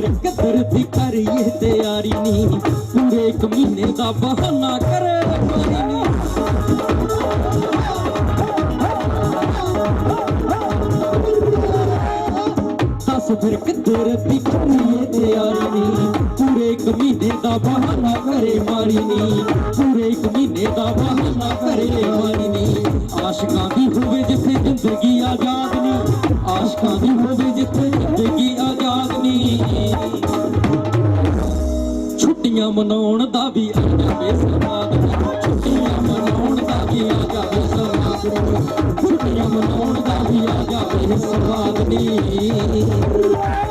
ਅਸ ਕਦਰ ਦੀ ਕਰੀਏ ਤਿਆਰੀ ਨੀ ਪੂਰੇ ਇੱਕ ਮਹੀਨੇ ਦਾ ਬਹਾਨਾ ਕਰੇ ਕੋਈ ਨੀ ਦੱਸ ਫਿਰ ਕਦਰ ਦੀ ਕਰੀਏ ਤਿਆਰੀ ਨੀ ਪੂਰੇ ਇੱਕ ਮਹੀਨੇ ਦਾ ਬਹਾਨਾ ਕਰੇ ਮਾਰੀ ਨੀ ਪੂਰੇ ਇੱਕ ਮਹੀਨੇ ਦਾ ਬਹਾਨਾ ਕਰੇ ਮਾਰੀ ਨੀ ਆਸ਼ਿਕਾਂ ਦੀ ਹੋਵੇ ਜਿੱਥੇ ਜ਼ਿੰਦਗੀ ਆਜ਼ਾਦ ਨੀ ਆਸ਼ਿਕਾਂ ਦੀ ਹੋਵੇ ਜਿੱਥੇ ਜ਼ਿੰਦਗੀ ਛੁੱਟੀਆਂ ਮਨਾਉਣ ਦਾ ਵੀ ਆ ਜਾਵੇ ਸਵਾਦ ਛੁੱਟੀਆਂ ਮਨਾਉਣ ਦਾ ਵੀ ਆ ਜਾਵੇ ਸਵਾਦ ਛੁੱਟੀਆਂ ਮਨਾਉਣ ਦਾ ਵੀ ਆ ਜਾਵੇ ਸਵਾਦ ਨੀ।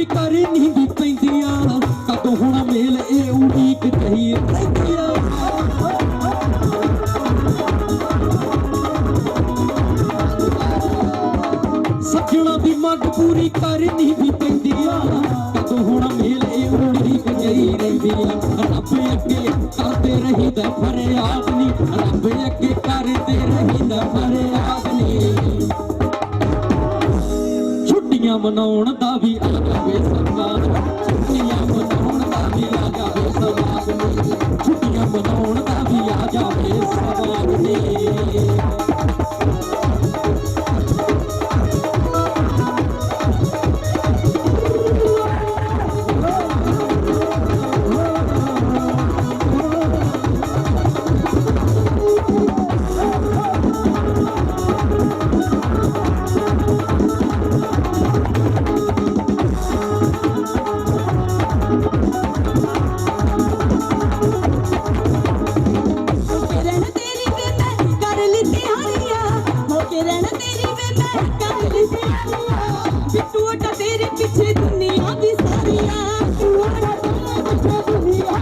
ਮੰਗ ਕਰਨੀ ਵੀ ਪੈਂਦੀ ਕਦੋਂ ਹੋਣਾ ਮੇਲ ਇਹ ਉਡੀਕ ਕਹੀ ਰਹਿੰਦੀ ਸੱਜਣਾ ਦੀ ਮੰਗ ਪੂਰੀ ਕਰਨੀ ਵੀ ਪੈਂਦੀਆਂ। ਕਦੋਂ ਹੁਣ ਮੇਲ ਇਹ ਉਡੀਕ ਜਈ ਰਹਿੰਦੀ ਆ ਰੱਬ ਅੱਗੇ ਕਰਦੇ ਰਹੀਦਾ ਫਰਿਆਦ ਨੀ। ਰੱਬ ਅੱਗੇ ਕਰਦੇ ਰਹੀਦਾ ਫਰਿਆਦ। ਛੁੱਟੀਆਂ ਮਨਾਉਣ ਦਾ ਵੀ ਆ ਜਾਵੇ ਸਵਾਦ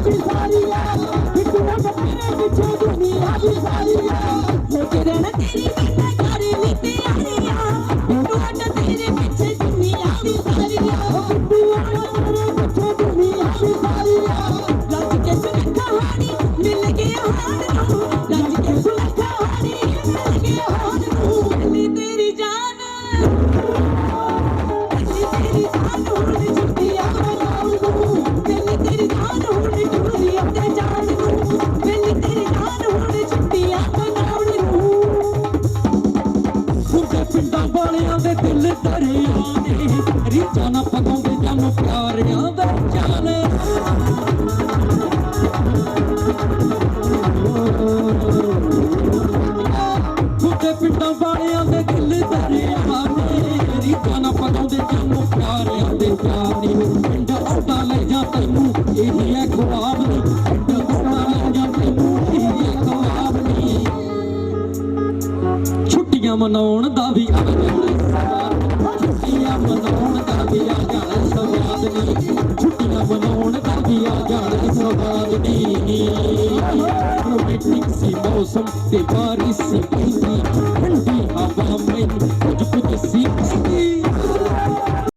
ਦੁਨੀਆ ਵੀ ਸਾਰੀਆਂ ਬਿੱਟੂ ਅਟਾ ਤੇਰੇ ਪਿੱਛੇ ਦੁਨੀਆ ਵੀ ਸਾਰੀਆਂ ਹੋ ਕਿਰਨ ਤੇਰੀ ਵੇ ਮੈਂ ਕਰ ਲਈ ਤਿਆਰੀਆਂ ਬਿੱਟੂ ਅਟਾ ਤੇਰੇ ਪਿੱਛੇ ਦੁਨੀਆ ਵੀ ਸਾਰੀਆਂ ਬਿੱਟੂ ਅਟਾ ਤੇਰੇ ਪਿੱਛੇ ਜਾਨੋ ਦੇ ਪਿਆਰ ਪਿੰਡ ਆਉਂਦਾ ਲੈ ਜਾ ਤੈਨੂੰ ਇਹੀ ਹੈ ਖੁਆਬ ਨੀ ਪਿੰਡ ਆਉਂਦਾ ਲੈ ਜਾ ਤੈਨੂੰ ਇਹੀ ਹੈ ਖੁਆਬ ਨੀ ਛੁੱਟੀਆਂ ਮਨਾਉਣ ਦਾ ਵੀ ਆ ਜਾਣਾ ਸਵਾਦ ਛੁੱਟੀਆਂ ਮਨਾਉਣ ਦਾ ਵੀ ਆ ਜਾਣਾ ਸਵਾਦ ਨੀ ਛੁੱਟੀਆਂ ਮਨਾਉਣ ਦਾ ਵੀ ਆ ਜਾਣਾ ਸਵਾਦ ਨੀ ਰੋਮਾਂਟਿਕ ਸੀ ਮੌਸਮ ਤੇ ਬਾਰਿਸ਼ ਸੀ ਪੈਂਦੀ, ਠੰਡੀ ਹਵਾ ਮੈਨੂੰ